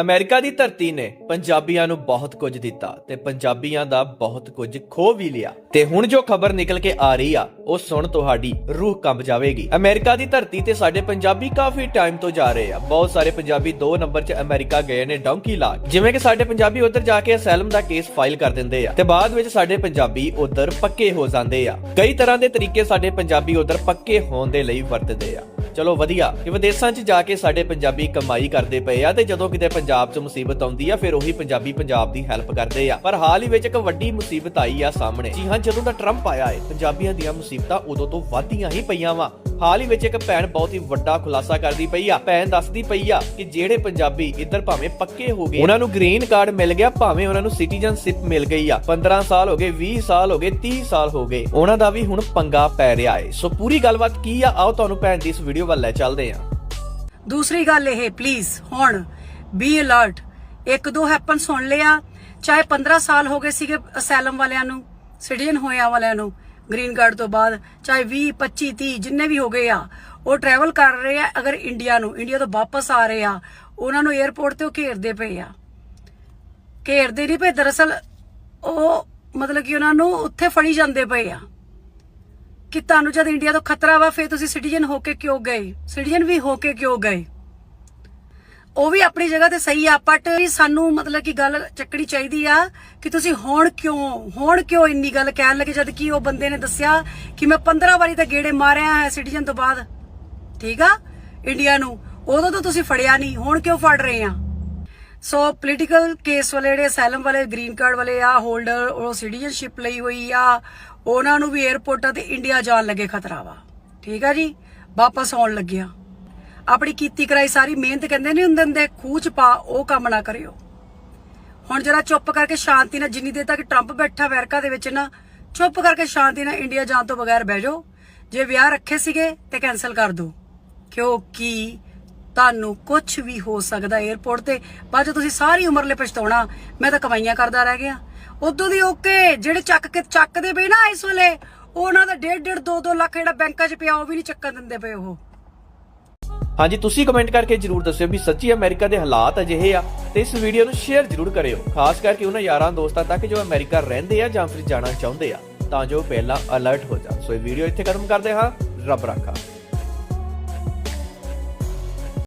America ਦੀ ਧਰਤੀ ਨੇ ਪੰਜਾਬੀਆਂ ਨੂੰ ਬਹੁਤ ਕੁਝ ਦਿੱਤਾ ਤੇ ਪੰਜਾਬੀਆਂ ਦਾ ਬਹੁਤ ਕੁਝ ਖੋ ਵੀ ਲਿਆ। ਤੇ ਹੁਣ ਜੋ ਖਬਰ ਨਿਕਲ ਕੇ ਆ ਰਹੀ ਆ, ਉਹ ਸੁਣ ਤੁਹਾਡੀ ਰੂਹ ਕੰਬ ਜਾਵੇਗੀ। ਅਮਰੀਕਾ ਦੀ ਧਰਤੀ ਤੇ ਸਾਡੇ ਪੰਜਾਬੀ ਕਾਫੀ ਟਾਈਮ ਤੋਂ ਜਾ ਰਹੇ ਆ। ਬਹੁਤ ਸਾਰੇ ਪੰਜਾਬੀ 2 ਨੰਬਰ 'ਚ ਅਮਰੀਕਾ ਗਏ ਨੇ ਡੌਂਕੀ ਲਾ ਜਿਵੇਂ ਕਿ ਸਾਡੇ ਪੰਜਾਬੀ ਉੱਧਰ ਜਾ ਕੇ ਅਸੈਲਮ ਦਾ ਕੇਸ ਫਾਈਲ ਕਰ ਦਿੰਦੇ ਆ। ਤੇ ਬਾਅਦ ਵਿੱਚ ਸਾਡੇ ਪੰਜਾਬੀ ਉੱਧਰ ਪੱਕੇ ਹੋ ਜਾਂਦੇ ਆ। ਕਈ ਤਰ੍ਹਾਂ ਦੇ ਤਰੀਕੇ ਸਾਡੇ ਪੰਜਾਬੀ ਉੱਧਰ ਪੱਕੇ ਹੋਣ ਦੇ ਲਈ ਵਰਤਦੇ ਆ। ਚਲੋ ਵਧੀਆ। ਕਿ ਵਿਦੇਸ਼ਾਂ 'ਚ ਜਾ ਕੇ ਸਾਡੇ ਪੰਜਾਬੀ ਕਮਾਈ ਕਰਦੇ ਪਏ ਆ ਤੇ ਜਦੋਂ ਕਿਤੇ ਪੰਜਾਬ 'ਚ ਮੁਸੀਬਤ ਆਉਂਦੀ ਆ, ਫਿਰ ਉਹੀ ਪੰਜਾਬੀ ਪੰਜਾਬ ਦੀ ਹੈਲਪ ਕਰਦੇ ਆ। ਪਰ ਹਾਲ ਹੀ ਵਿੱਚ ਇੱਕ ਵੱਡੀ ਮੁਸੀਬਤ ਆਈ ਆ ਸਾਹਮਣੇ। ਜੀ ਹਾਂ, ਜਦੋਂ ਦਾ ਟਰੰਪ ਆਇਆ ਏ, ਪੰਜਾਬੀਆਂ ਦੀਆਂ ਮੁਸੀਬਤਾਂ ਉਦੋਂ ਤੋਂ ਵੱਧੀਆਂ ਹੀ ਪਈਆਂ ਵਾ। ਹਾਲ ਹੀ ਵਿੱਚ ਇੱਕ ਭੈਣ ਬਹੁਤ ਹੀ ਵੱਡਾ ਖੁਲਾਸਾ ਕਰਦੀ ਪਈ ਆ। ਭੈਣ ਦੱਸਦੀ ਪਈ ਆ ਕਿ ਜਿਹੜੇ ਪੰਜਾਬੀ ਇੱਧਰ ਭਾਵੇਂ ਪੱਕੇ ਹੋ ਗਏ, ਉਹਨਾਂ ਨੂੰ ਗ੍ਰੀਨ ਕਾਰਡ ਮਿਲ ਗਿਆ, ਭਾਵੇਂ ਉਹਨਾਂ ਨੂੰ ਸਿਟੀਜ਼ਨਸ਼ਿਪ ਮਿਲ ਗਈ ਆ। 15 ਸਾਲ ਹੋ ਗਏ 20 ਸਾਲ ਹੋ ਗਏ 30 ਸਾਲ ਹੋ ਗਏ, ਉਹਨਾਂ ਦਾ ਵੀ ਹੁਣ ਪੰਗਾ ਪੈ ਰਿਹਾ ਏ। ਸੋ ਪੂਰੀ ਗੱਲਬਾਤ ਕੀ ਆ? ਆਓ ਤੁਹਾਨੂੰ ਭੈਣ ਦੀ ਇਸ ਵੀਡੀਓ ਵੱਲ ਲੈ ਚੱਲਦੇ ਆ। ਦੂਸਰੀ ਗੱਲ ਇਹ ਪਲੀਜ਼ ਹੁਣ ਬੀ ਅਲਰਟ ਇੱਕ ਦੋ ਹੈਪਨ ਸੁਣ ਲਿਆ, ਚਾਹੇ 15 ਸਾਲ ਹੋ ਗਏ ਸੀਗੇ ਅਸੈਲਮ ਵਾਲਿਆਂ ਨੂੰ ਸਿਟੀਜ਼ਨ ਹੋਇਆ ਵਾਲਿਆਂ ਨੂੰ ਗ੍ਰੀਨ ਕਾਰਡ ਤੋਂ ਬਾਅਦ ਚਾਹੇ 20 25 30 ਜਿੰਨੇ ਵੀ ਹੋ ਗਏ ਆ, ਉਹ ਟਰੈਵਲ ਕਰ ਰਹੇ ਆ ਅਗਰ ਇੰਡੀਆ ਨੂੰ। ਇੰਡੀਆ ਤੋਂ ਵਾਪਸ ਆ ਰਹੇ ਆ। ਉਹਨਾਂ ਨੂੰ 에ਅਰਪੋਰਟ ਤੇ ਉਹ ਘੇਰਦੇ ਪਏ ਆ। ਘੇਰਦੇ ਨਹੀਂ ਪਏ, ਦਰਅਸਲ ਉਹ ਮਤਲਬ ਕਿ ਉਹਨਾਂ ਨੂੰ ਉੱਥੇ ਫੜੀ ਜਾਂਦੇ ਪਏ ਆ। ਕਿ ਤੁਹਾਨੂੰ ਜਦ ਇੰਡੀਆ ਤੋਂ ਖਤਰਾ ਵਾ, ਫਿਰ ਤੁਸੀਂ ਸਿਟੀਜ਼ਨ ਹੋ ਕੇ ਕਿਉਂ ਗਏ? ਸਿਟੀਜ਼ਨ ਵੀ ਹੋ ਕੇ ਕਿਉਂ ਗਏ? ਉਹ ਵੀ ਆਪਣੀ ਜਗ੍ਹਾ ਤੇ ਸਹੀ ਆ ਬਟ ਸਾਨੂੰ ਮਤਲਬ ਕਿ ਗੱਲ ਚੱਕਣੀ ਚਾਹੀਦੀ ਆ ਕਿ ਤੁਸੀਂ ਹੁਣ ਕਿਉਂ ਹੁਣ ਕਿਉਂ ਇੰਨੀ ਗੱਲ ਕਹਿਣ ਲੱਗੇ ਜਦ ਕਿ ਉਹ ਬੰਦੇ ਨੇ ਦੱਸਿਆ ਕਿ ਮੈਂ 15 ਵਾਰੀ ਤਾਂ ਗੇੜੇ ਮਾਰਿਆ ਹੈ ਸਿਟੀਜ਼ਨ ਤੋਂ ਬਾਅਦ। ਠੀਕ ਆ? ਇੰਡੀਆ ਨੂੰ। ਉਦੋਂ ਤਾਂ ਤੁਸੀਂ ਫੜਿਆ ਨਹੀਂ, ਹੁਣ ਕਿਉਂ ਫੜ ਰਹੇ ਆ? ਸੋ ਪੋਲੀਟੀਕਲ ਕੇਸ ਵਾਲੇ ਜਿਹੜੇ ਅਸਾਈਲਮ ਵਾਲੇ ਗ੍ਰੀਨ ਕਾਰਡ ਵਾਲੇ ਆ ਹੋਲਡਰ ਉਹ ਸਿਟੀਜ਼ਨਸ਼ਿਪ ਲਈ ਹੋਈ ਆ, ਉਹਨਾਂ ਨੂੰ ਵੀ 에ਅਰਪੋਰਟਾਂ ਤੇ ਇੰਡੀਆ ਜਾਣ ਲੱਗੇ ਖਤਰਾ ਵਾ। ਠੀਕ ਆ ਜੀ? ਵਾਪਸ ਆਉਣ ਲੱਗਿਆ। ਆਪਣੀ ਕੀਤੀ ਕਰਾਈ ਸਾਰੀ ਮਿਹਨਤ ਕਹਿੰਦੇ ਨਹੀਂ ਹੁੰਦੇ ਹੁੰਦੇ, ਖੂਹ ਚ ਪਾ, ਉਹ ਕੰਮ ਨਾ ਕਰਿਓ। ਹੁਣ ਜਰਾ ਚੁੱਪ ਕਰਕੇ ਸ਼ਾਂਤੀ ਨਾਲ, ਜਿੰਨੀ ਦੇਰ ਤੱਕ ਟਰੰਪ ਬੈਠਾ ਅਮਰੀਕਾ ਦੇ ਵਿੱਚ ਨਾ, ਚੁੱਪ ਕਰਕੇ ਸ਼ਾਂਤੀ ਨਾਲ ਇੰਡੀਆ ਜਾਣ ਤੋਂ ਬਗੈਰ ਬਹਿ ਜਾਓ। ਜੇ ਵਿਆਹ ਰੱਖੇ ਸੀਗੇ ਤੇ ਕੈਨਸਲ ਕਰ ਦਿਓ ਕਿਉਂਕਿ ਤੁਹਾਨੂੰ ਕੁਝ ਵੀ ਹੋ ਸਕਦਾ 에어ਪੋਰਟ ਤੇ। ਬਾਅਦ 'ਚ ਤੁਸੀਂ ਸਾਰੀ ਉਮਰ ਲਈ ਪਛਤਾਉਣਾ, ਮੈਂ ਤਾਂ ਕਮਾਈਆਂ ਕਰਦਾ ਰਹਿ ਗਿਆ। ਉਦੋਂ ਦੀ ਓਕੇ ਜਿਹੜੇ ਚੱਕ ਕੇ ਚੱਕਦੇ ਪਏ ਨਾ ਇਸ ਵੇਲੇ, ਉਹਨਾਂ ਦਾ 1.5 2 2 ਲੱਖ ਜਿਹੜਾ ਬੈਂਕਾਂ 'ਚ ਪਿਆ, ਉਹ ਵੀ ਨਹੀਂ ਚੱਕਣ ਦਿੰਦੇ ਪਏ ਉਹ। ਹਾਂਜੀ, ਤੁਸੀਂ ਕਮੈਂਟ ਕਰਕੇ ਜਰੂਰ ਦੱਸਿਓ ਵੀ ਸੱਚੀ ਅਮਰੀਕਾ ਦੇ ਹਾਲਾਤ ਅਜਿਹੇ ਆ ਤੇ ਇਸ ਵੀਡੀਓ ਨੂੰ ਸ਼ੇਅਰ ਜਰੂਰ ਕਰਿਓ। ਖਾਸ ਕਰਕੇ ਉਹਨਾਂ ਯਾਰਾਂ ਦੋਸਤਾਂ ਤੱਕ ਜੋ ਅਮਰੀਕਾ ਰਹਿੰਦੇ ਆ ਜਾਂ ਫਿਰ ਜਾਣਾ ਚਾਹੁੰਦੇ ਆ, ਤਾਂ ਜੋ ਪਹਿਲਾਂ ਅਲਰਟ ਹੋ ਜਾਣ। ਸੋ ਇਹ ਵੀਡੀਓ ਇੱਥੇ ਖਤਮ ਕਰਦੇ ਹਾਂ। ਰੱਬ ਰਾਖਾ।